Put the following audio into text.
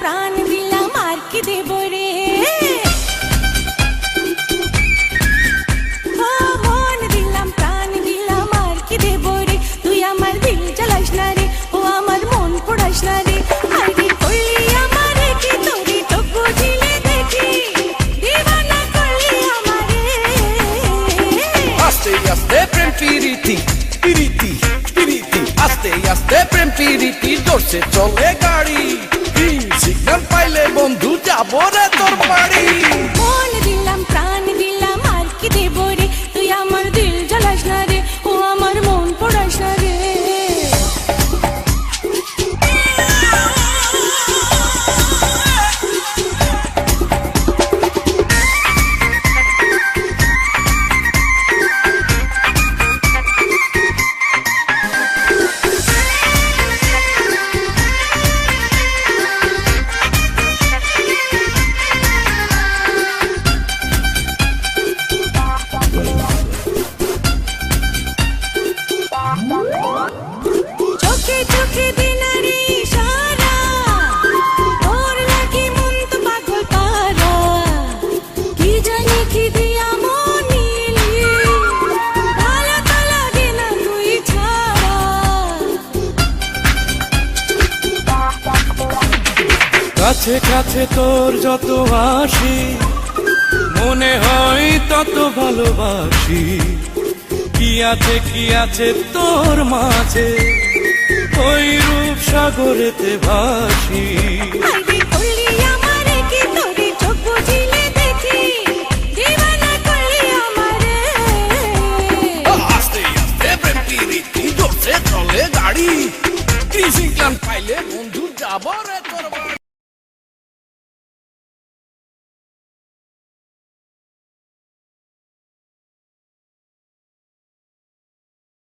প্রাণ দিলাম, আর কি দেব রে? মন দিলাম, প্রাণ দিলাম, আর কি দেব রে? তুই আমার দিল জ্বালাস না রে, ও আমার মন পড়াস না রে। আস্তে প্রেম পিরিতি পিরিতি আস্তে, প্রেম পিরিতি, জোরসে চলে গাড়ি। সিগন্যাল পাইলে বন্ধু যাব রে তোর বাড়ি। কাছে কাছে তোর যত আসি মনে হয় তত ভালোবাসি। কি আছে কি আছে তোর মাঝে, ওই রূপ সাগরেতে ভাসি। গ্রিন পাইলে বন্ধু যাব রে